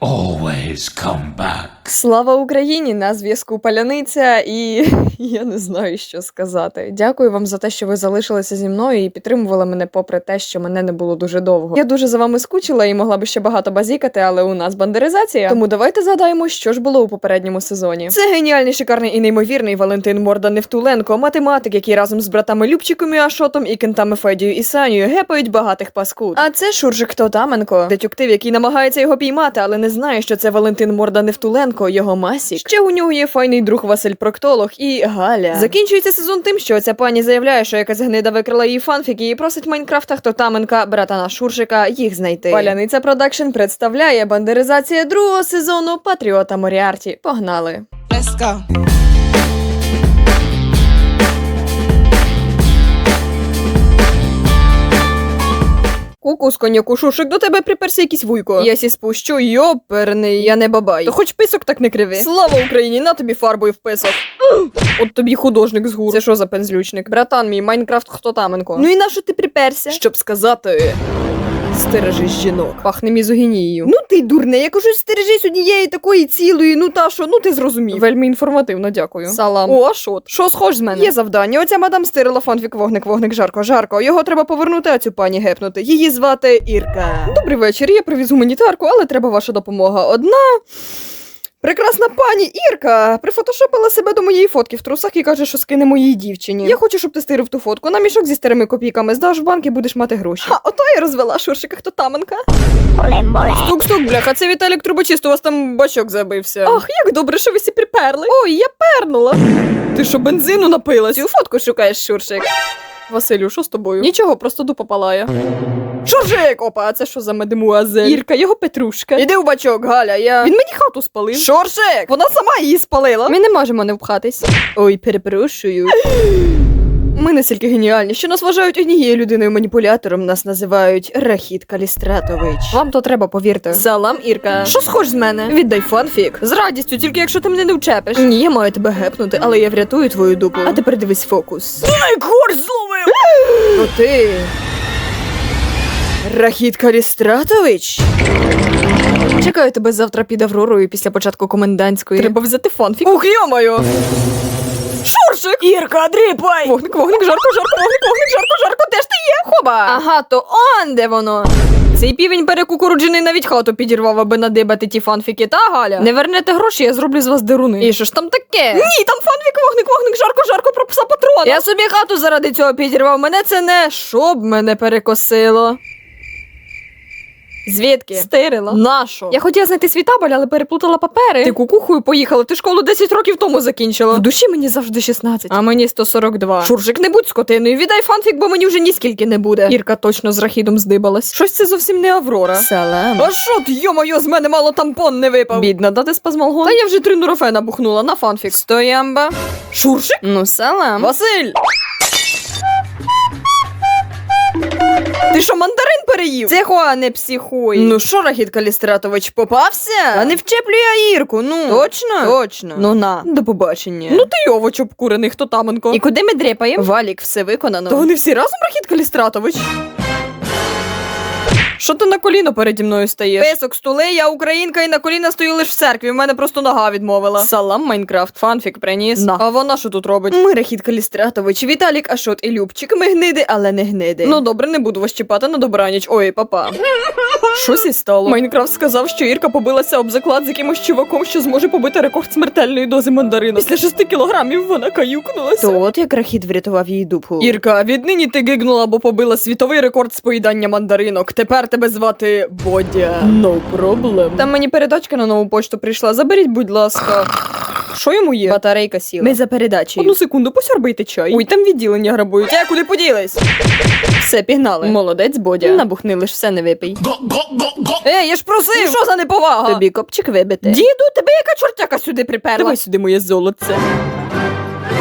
always come back. Слава Україні! На зв'язку Паляниця, і я не знаю, що сказати. Дякую вам за те, що ви залишилися зі мною і підтримували мене, попри те, що мене не було дуже довго. Я дуже за вами скучила і могла би ще багато базікати, але у нас бандеризація. Тому давайте згадаємо, що ж було у попередньому сезоні. Це геніальний, шикарний і неймовірний Валентин Морда Невтуленко, математик, який разом з братами Любчиком і Ашотом і кентами Федією і Санєю гепають багатих паскуд. А це Шуржик Тотаменко, детектив, який намагається його піймати, але не знає, що це Валентин Морда Невтуленко, його масік. Ще у нього є файний друг Василь Проктолог і Галя. Закінчується сезон тим, що ця пані заявляє, що якась гнида викрила її фанфіки і просить Майнкрафта Хтотаменка, Тотаменка, братана Шуршика, їх знайти. Паляниця Продакшн представляє бандеризація другого сезону Патріота Моріарті. Погнали! Let's go. Куку коняку, шушик до тебе приперся якийсь вуйко. Я сі спущу, йоперний, я не бабай. То хоч писок так не криви. Слава Україні, на тобі фарбою в писок. От тобі художник з гур. Це що за пензлючник? Братан мій, Майнкрафт хто таменко. Ну і на що ти приперся? Щоб сказати. Стережись жінок. Пахне мізогінією. Ну ти дурне, я кажу, стережись однієї такої цілої, ну та що, ну ти зрозумів. Вельми інформативно, дякую. Салам. О, а що? Що схож з мене? Є завдання. Оця мадам стирила фанфік вогник, вогник, жарко, жарко. Його треба повернути, а цю пані гепнути. Її звати Ірка. Добрий вечір. Я привіз гуманітарку, але треба ваша допомога. Одна. Прекрасна пані Ірка прифотошопила себе до моєї фотки в трусах і каже, що скине моїй дівчині. Я хочу, щоб ти стирив ту фотку на мішок зі старими копійками. Здаш в банк і будеш мати гроші. А ото я розвела шуршика, хто таменка. Стук, стук, бляха, це Віталік Трубочист, у вас там бачок забився. Ах, як добре, що ви всі приперли. Ой, я пернула. Ти що, бензину напилась? Цю фотку шукаєш, Шуршик. Василю, що з тобою? Нічого, просто дупа палає. Шоржик! Опа, а це що за медемуазель? Ірка, його Петрушка. Іди в бачок, Галя, я. Він мені хату спалив. Шуршик! Вона сама її спалила. Ми не можемо не впхатись. Ой, перепрошую. Ми настільки геніальні, що нас вважають однією людиною маніпулятором. Нас називають Рахіт Калістратович. Вам то треба повірте. Салам, Ірка. Що схож з мене? Віддай фанфік. З радістю, тільки якщо ти мене не вчепиш. Ні, я маю тебе гепнути, але я врятую твою дупу. А тепер дивись фокус. Найгор зловив! То ти. Рахіт Калістратович? Чекаю тебе завтра під Авророю після початку комендантської. Треба взяти фанфік. Ух, йо-моє! Шуршик! Ірка, дріпай! Вогник, вогник, жарко, жарко, вогник, вогник, жарко, жарко, де ж ти є? Хоба! Ага, то он де воно. Цей півень перекукуруджений навіть хату підірвав, аби надибати ті фанфіки, та Галя? Не вернете гроші, я зроблю з вас деруни. І що ж там таке? Ні, там фанфік, вогник, вогник, жарко, жарко, про пса патрона. Я собі хату заради цього підірвав. Мене це не щоб мене перекосило. Звідки? Стирила. Нащо? Я хотіла знайти свій табель, але переплутала папери. Ти кукухою поїхала, ти школу 10 років тому закінчила. В душі мені завжди 16, а мені 142. Шуржик, не будь скотиною, віддай фанфік, бо мені вже ніскільки не буде. Ірка точно з рахідом здибалась. Щось це зовсім не Аврора. Салам. А що ти, йо-моє, з мене мало тампон не випав. Бідна, дати спазмалгон. Та я вже три нурофена бухнула на фанфік. Стоямба. Шуршик? Ну, салам. Василь. Ти що, мандарин переїв? Цього не психуй. Ну що, Рахіт Калістратович, попався? А не вчеплю я Ірку, ну. Точно? Точно. Ну на, до побачення. Ну ти овоч обкурений, хто таменко. І куди ми дрепаємо? Валік, все виконано. То вони всі разом, Рахіт Калістратович? Що ти на коліно переді мною стаєш? Песок стули, я українка і на коліна стою лише в церкві. В мене просто нога відмовила. Салам Майнкрафт, фанфік приніс. На. А вона що тут робить? Ми Рахіт Калістратович, Віталік, Ашот і Любчик. Ми гниди, але не гниди. Ну добре, не буду вас чіпати на добраніч. Ой, папа. Щось і стало. Майнкрафт сказав, що Ірка побилася об заклад з якимось чуваком, що зможе побити рекорд смертельної дози мандарину. Після шести кілограмів вона каюкнулася. То от як Рахіт врятував її дупу. Ірка, віднині ти гигнула або побила світовий рекорд з поїдання мандаринок. Тепер тебе звати Бодя. No problem. Там мені передачка на нову почту прийшла. Заберіть, будь ласка. Що йому є? Батарейка сіла. Ми за передачею. Одну секунду, посьорбайте чай. Ой, там відділення грабують. Я куди поділись? Все, пігнали. Молодець, Бодя. Набухни лиш все не випий. Ей, я ж просив! що за неповага? Тобі копчик вибити. Діду, тебе яка чортяка сюди приперла? Давай сюди моє золоце.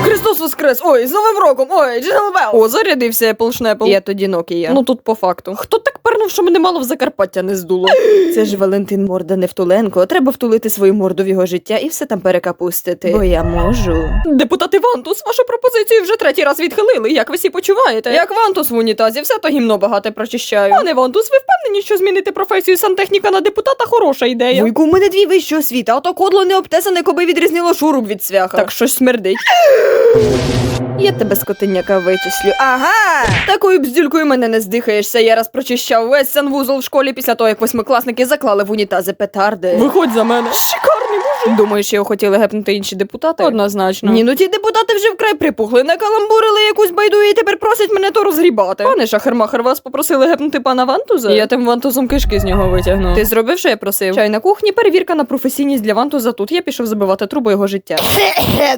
Христос Воскрес! Ой, з Новим роком! Ой, Джинел Белл! О, зарядився Apple Шнепл. Я тоді Nokia. Ну тут по факту. Хто так пернув, що мене мало в Закарпаття не здуло? Це ж Валентин Морда Невтуленко. Треба втулити свою морду в його життя і все там перекапустити. Бо я можу. Депутат Івантус, вашу пропозицію вже третій раз відхилили. Як ви всі почуваєте? Як Вантус в унітазі, все то гімно багате прочищаю. Пане Вантус, ви впевнені, що змінити професію сантехніка на депутата хороша ідея? Вуйку, у мене дві вищі освіти, а то кодло не обтесане, коби відрізнило шуруб від цвяха. Так щось смердить. Я тебе скотиняка вичислю. Ага! Такою бздюлькою мене не здихаєшся. Я раз прочищав весь санвузол в школі після того, як восьмикласники заклали в унітази петарди. Виходь за мене. Шикарний мужик. Думаєш, його хотіли гепнути інші депутати? Однозначно. Ні, ну ті депутати вже вкрай припухли, накаламбурили якусь байду і тепер просять мене то розгрібати. Пане Шахермахер, вас попросили гепнути пана Вантуза? Я тим вантузом кишки з нього витягну. Ти зробив, що я просив? Чай на кухні, перевірка на професійність для Вантуза тут. Я пішов забивати трубу його життя.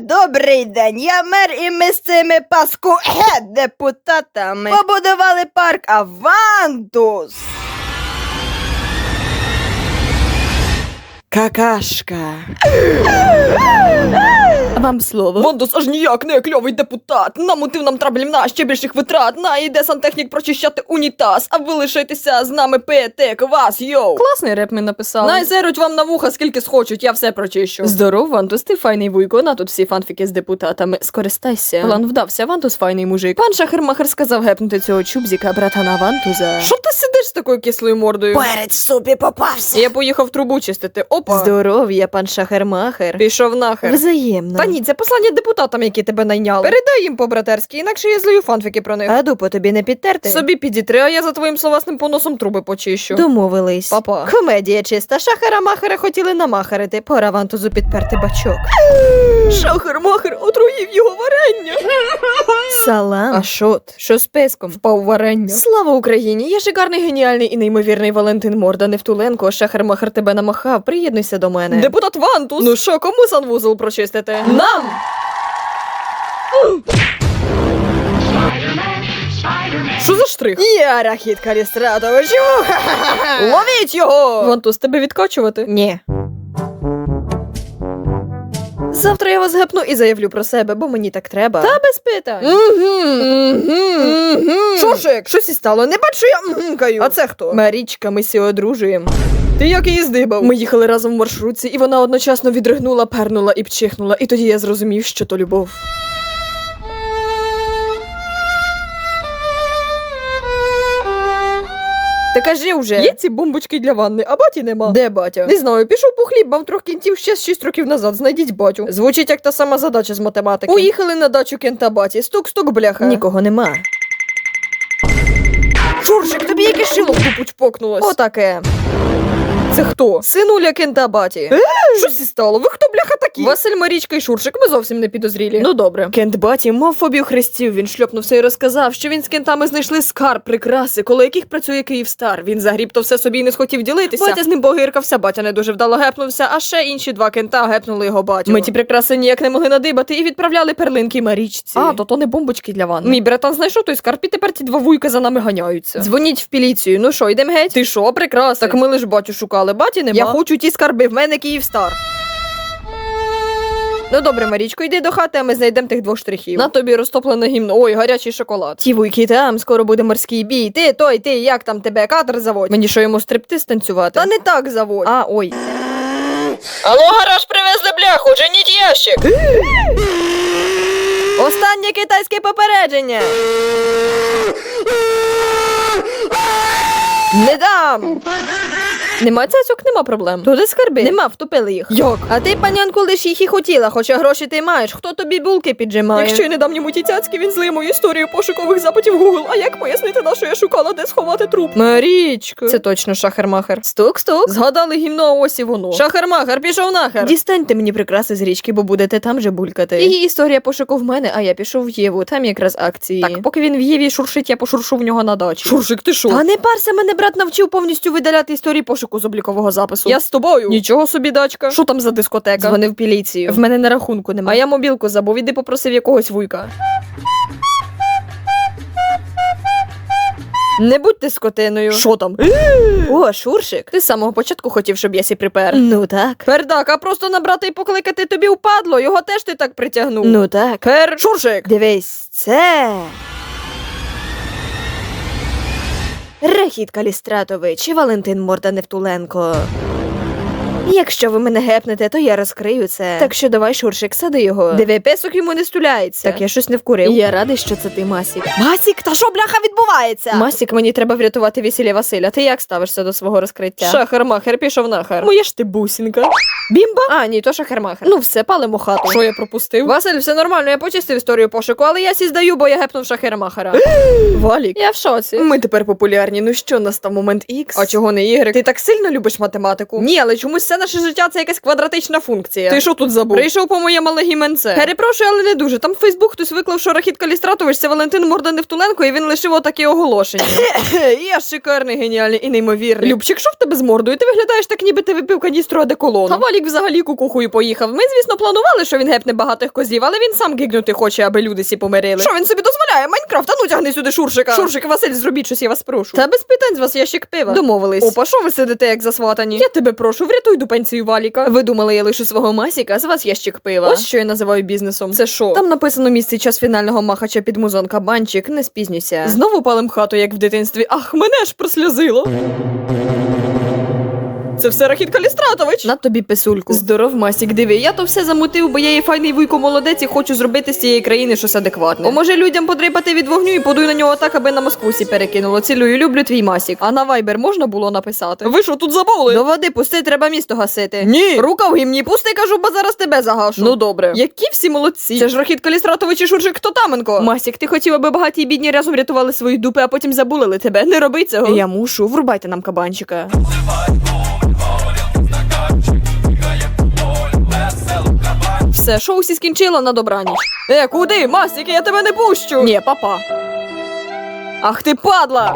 Добрий день, я мер, і ми з цими паску депутатами побудували парк Авантус. Какашка. Вам слово. Вандус аж ніяк не кльовий депутат. Намотив нам траблів на ще більших витрат. На іде сантехнік прочищати унітаз, а ви лишитеся з нами пити квас, йоу. Класний реп ми написали. Найзеруть вам на вуха, скільки схочуть, я все прочищу. Здоров, Вантус, ти файний вуйко, на тут всі фанфіки з депутатами. Скористайся. План вдався, Вантус файний мужик. Пан Шахермахер сказав гепнути цього чубзіка, братана Вантуза. Що ти сидиш з такою кислою мордою? Перець в супі попався. Я поїхав трубу чистити. Опа. Здоров'я, пан Шахермахер. Пішов нахер. Взаємно. Та ні, це послання депутатам, які тебе найняли. Передай їм по-братерськи, інакше я злию фанфіки про них. А дупу тобі не підтерти? Собі підітри, а я за твоїм словасним поносом труби почищу. Домовились. Папа. Комедія чиста. Шахера-махера хотіли намахарити. Пора вантузу підперти бачок. Шахер-махер отруїв його варення. Салам. А шот? Що з песком? Впав варення. Слава Україні! Я шикарний, геніальний і неймовірний Валентин Морда Невтуленко. Шахер-махер тебе намахав. Приєднуйся до мене. Депутат Вантус. Ну що, кому санвузол прочистити? Нам! Що за штрих? Я Рахіт Калістратович. Ловіть його! Вантус, тебе відкачувати? Ні. Завтра я вас гепну і заявлю про себе, бо мені так треба. Та без питань. Шошик, щось і стало. Не бачу, я мгмкаю. А це хто? Марічка, ми сі одружуємо. Ти як її здибав? Ми їхали разом в маршрутці, і вона одночасно відригнула, пернула і пчихнула, і тоді я зрозумів, що то любов. Та кажи вже. Є ці бомбочки для ванни, а баті нема. Де батя? Не знаю, пішов по хліб, мав трьох кінців ще з 6 років назад. Знайдіть батю. Звучить як та сама задача з математики. Поїхали на дачу кента баті. Стук-стук, бляха. Нікого нема. Шуршик, тобі яке шило в дупу чпокнулось? Отаке. Це хто? Синуля кента баті. Щось і стало? Ви хто бляха такі? Василь Марічка і Шуршик, ми зовсім не підозрілі. Ну добре. Кент баті мав фобію хрестів. Він шльопнувся і розказав, що він з кентами знайшли скарб, прикраси, коло яких працює Київстар. Він загріб то все собі і не схотів ділитися. Батя з ним богиркався, батя не дуже вдало гепнувся, а ще інші два кента гепнули його батю. Ми ті прикраси ніяк не могли надибати і відправляли перлинки Марічці. А, то то не бомбочки для ванни. Мій братан знайшов той скарб, і тепер ті два вуйка за нами ганяються. Дзвоніть в поліцію. Ну що, йдемо геть? Ти що, прикраси? Так ми лиш батю шукали. Баті нема. Я хочу ті скарби, в мене Київстар. Ну добре, Марічко, йди до хати, а ми знайдемо тих двох штрихів. На тобі розтоплене гімно. Ой, гарячий шоколад. Ті вуйки там, скоро буде морський бій. Ти, той, ти, як там тебе катер заводь? Мені що йому стриптиз танцювати? Та не так заводь. А, ой. Алло, гараж привезли бляху, женіть ящик. Останнє китайське попередження. Не дам. Нема цяцьок, нема проблем. Туди скарби. Нема, втопили їх. Як? А ти, панянку, лиш їх і хотіла, хоча гроші ти маєш. Хто тобі булки піджимає? Якщо я не дам йому ті цяцьки, він злиє мою історію пошукових запитів Google. А як пояснити на що я шукала, де сховати труп? Марічка. Це точно шахермахер. Стук-стук. Згадали гімно, ось і воно. Шахермахер, пішов нахер. Дістаньте мені прикраси з річки, бо будете там же булькати. Її історія пошуку в мене, а я пішов в Єву. Там якраз акції. Так, поки він в Єві шуршить, я пошуршу в нього на дачі. Шуршик, ти що? Та не парся, мене брат навчив повністю видаляти історії пошуку з облікового запису. Я з тобою. Нічого собі, дачка. Що там за дискотека? Дзвонив в поліцію. В мене на рахунку немає. А я мобілку забув, іди попросив якогось вуйка. Не будь ти скотиною. Що там? О, Шуршик. Ти з самого початку хотів, щоб я сі припер. Ну так. Пердак, а просто набрати і покликати тобі впадло, його теж ти так притягнув. Ну так. Пер Шуршик. Дивись, це. Рахіт Калістратович Валентин Морда Невтуленко. Якщо ви мене гепнете, то я розкрию це. Так що давай, Шуршик, сади його. Диви, песок йому не стуляється. Так я щось не вкурив. Я радий, що це ти, Масік. Масік, та що бляха відбувається? Масік, мені треба врятувати весілля Василя. Ти як ставишся до свого розкриття? Шахар-махер пішов нахер. Моя ж ти бусінка. Бімба? А, ні, то шахер-махер. Ну все, палимо хату. Що я пропустив? Василь, все нормально, я почистив історію пошуку, але я сі здаю, бо я гепнув шахер-махера. Валік. Я в шоці. Ми тепер популярні. Ну що, настав момент Ікс? А чого не Y? Ти так сильно любиш математику? Ні, але чомусь все наше життя це якась квадратична функція. Ти що тут забув? Прийшов по моє мале гіменце. Перепрошую, але не дуже. Там в Фейсбук хтось виклав, що Рахіт Калістратович це Валентин Морда Невтуленко, і він лишив отакі оголошення. Я шикарний, геніальний і неймовірний. Любчик, що в тебе з мордою? Ти виглядаєш так, ніби ти випив каністру одеколону. А Валік взагалі кукухою поїхав. Ми, звісно, планували, що він гепне багатих козів, але він сам гигнути хоче, аби люди сі помирили. Що він собі дозволяє? Майнкрафт, а ну тягни сюди шуршика. Шуршик, Василь, зробіть щось, я вас прошу. Та без питань з вас ящик пива. Домовились. Опа, що ви сидите, як засватані? Я тебе прошу, врятуй до пенсію Валіка. Ви думали, я лишу свого масіка, з вас ящик пива. Ось що я називаю бізнесом. Це шо? Там написано місце час фінального махача під музон кабанчик, не спізнюйся. Знову палим хату, як в дитинстві. Ах, мене ж просльозило. Це все Рахіт Калістратович. На тобі писульку. Здоров, Масік, диви. Я то все замутив, бо я є файний вуйко молодець і хочу зробити з цієї країни щось адекватне. Поможе людям подрипати від вогню і подуй на нього так, аби на Москву сі перекинуло. Цілую, люблю твій Масік. А на вайбер можна було написати? Ви що тут забули? До води пусти, треба місто гасити. Ні. Рука в гімні, пусти, кажу, бо зараз тебе загашу. Ну добре. Які всі молодці. Це ж Рахіт Калістратович і Шуршик Тотаменко. Масік, ти хотів, аби багаті і бідні разом рятували свої дупи, а потім забулили тебе. Не роби цього. Я мушу, врубайте нам кабанчика. Все, шоу всі скінчило на добраніч. Е, куди? Масік, я тебе не пущу. Ні, папа. Ах ти падла!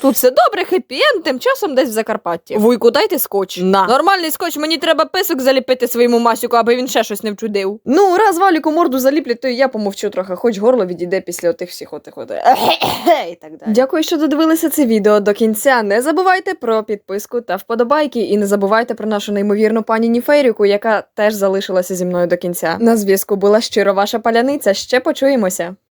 Тут все добре, хеппі-енд, тим часом десь в Закарпатті. Вуйку, дайте скотч. На. Нормальний скотч, мені треба писок заліпити своєму масюку, аби він ще щось не вчудив. Ну, раз валіку морду заліплять, то і я помовчу трохи, хоч горло відійде після отих всіх отих от. І так далі. Дякую, що додивилися це відео до кінця. Не забувайте про підписку та вподобайки. І не забувайте про нашу неймовірну пані Ніферіку, яка теж залишилася зі мною до кінця. На зв'язку була щиро ваша паляниця. Ще почуємося.